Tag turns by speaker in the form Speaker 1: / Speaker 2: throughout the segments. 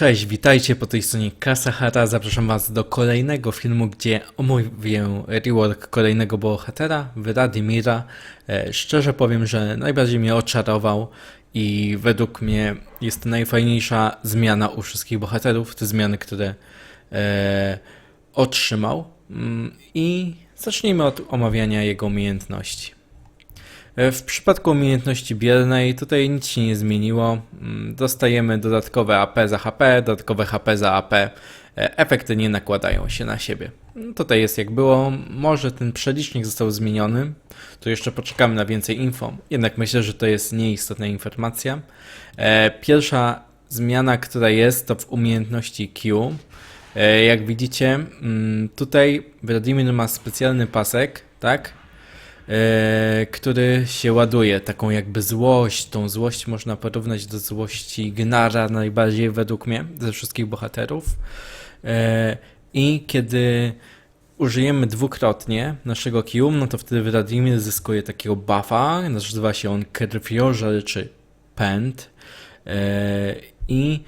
Speaker 1: Cześć, witajcie po tej stronie Kasahara. Zapraszam Was do kolejnego filmu, gdzie omówię rework kolejnego bohatera, Wladimira. E, Szczerze powiem, że najbardziej mnie oczarował i według mnie jest to najfajniejsza zmiana u wszystkich bohaterów, te zmiany, które e, otrzymał. Mm, I zacznijmy od omawiania jego umiejętności. E, W przypadku umiejętności biernej tutaj nic się nie zmieniło. Mm, Dostajemy dodatkowe AP za HP, dodatkowe HP za AP. E, Efekty nie nakładają się na siebie. No, Tutaj jest jak było. Może ten przelicznik został zmieniony. Tu jeszcze poczekamy na więcej info. Jednak myślę, że to jest nieistotna informacja. E, Pierwsza zmiana, która jest, to w umiejętności Q. Jak widzicie, mm, tutaj Wladimir ma specjalny pasek, tak? E, który się ładuje, taką jakby złość. Tą złość można porównać do złości Gnara najbardziej według mnie, ze wszystkich bohaterów. E, I kiedy użyjemy dwukrotnie naszego Q, no to wtedy Wladimir zyskuje takiego buffa, nazywa się on Krwiożer czy Pęd. E, I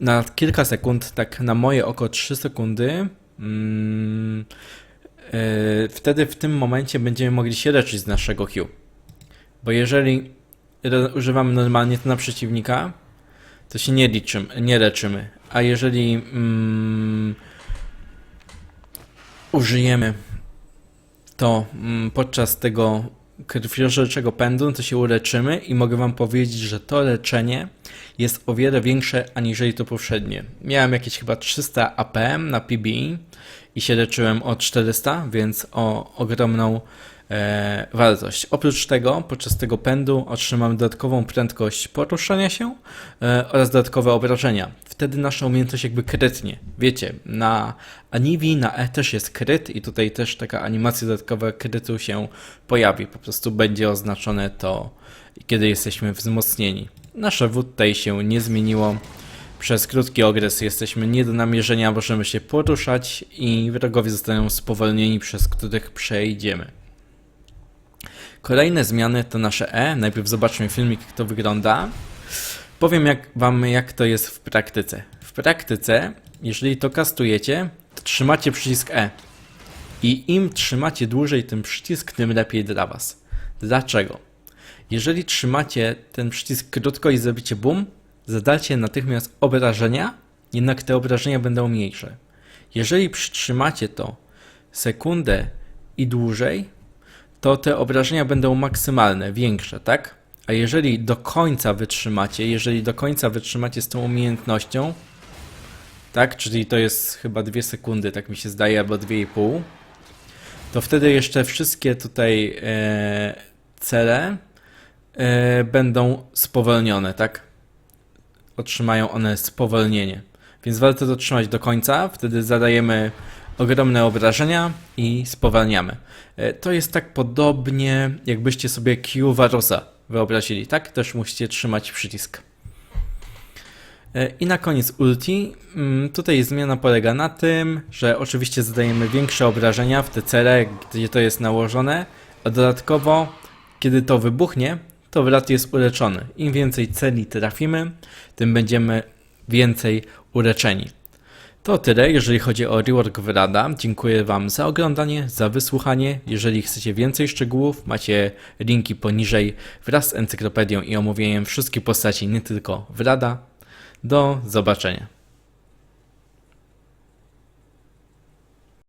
Speaker 1: na kilka sekund, tak na moje oko 3 sekundy, mm, wtedy w tym momencie będziemy mogli się leczyć z naszego Q. Bo jeżeli używamy normalnie to na przeciwnika, to się nie liczymy, nie leczymy. A jeżeli mm, użyjemy to mm, podczas tego krwiożerczego pędu, to się uleczymy i mogę wam powiedzieć, że to leczenie jest o wiele większe aniżeli to poprzednie. Miałem jakieś chyba 300 APM na PBE i się leczyłem o 400, więc o ogromną e, wartość. Oprócz tego, podczas tego pędu otrzymamy dodatkową prędkość poruszania się e, oraz dodatkowe obrażenia. Wtedy nasza umiejętność jakby krytnie. Wiecie, na Anivi, na E też jest kryt i tutaj też taka animacja dodatkowa krytu się pojawi. Po prostu będzie oznaczone to, kiedy jesteśmy wzmocnieni. Nasze W tutaj się nie zmieniło. Przez krótki okres jesteśmy nie do namierzenia, możemy się poruszać i wrogowie zostaną spowolnieni, przez których przejdziemy. Kolejne zmiany to nasze E. Najpierw zobaczmy filmik, jak to wygląda. Powiem jak wam, jak to jest w praktyce. W praktyce, jeżeli to kastujecie, to trzymacie przycisk E. I im trzymacie dłużej ten przycisk, tym lepiej dla was. Dlaczego? Jeżeli trzymacie ten przycisk krótko i zrobicie boom, zadacie natychmiast obrażenia, jednak te obrażenia będą mniejsze. Jeżeli przytrzymacie to sekundę i dłużej, to te obrażenia będą maksymalne, większe, tak? A jeżeli do końca wytrzymacie, jeżeli do końca wytrzymacie z tą umiejętnością, tak, czyli to jest chyba 2 sekundy, tak mi się zdaje, albo 2,5, to wtedy jeszcze wszystkie tutaj e, cele e, będą spowolnione, tak? Otrzymają one spowolnienie. Więc warto to trzymać do końca, wtedy zadajemy ogromne obrażenia i spowalniamy. E, To jest tak podobnie, jakbyście sobie Q Varosa wyobrazili, tak? Też musicie trzymać przycisk. E, I na koniec ulti. Mm, Tutaj zmiana polega na tym, że oczywiście zadajemy większe obrażenia w te cele, gdzie to jest nałożone, a dodatkowo, kiedy to wybuchnie, to Vlad jest uleczony. Im więcej celi trafimy, tym będziemy więcej uleczeni. To tyle, jeżeli chodzi o rework Vlada. Dziękuję Wam za oglądanie, za wysłuchanie. Jeżeli chcecie więcej szczegółów, macie linki poniżej wraz z encyklopedią i omówieniem wszystkich postaci, nie tylko Vlada. Do zobaczenia.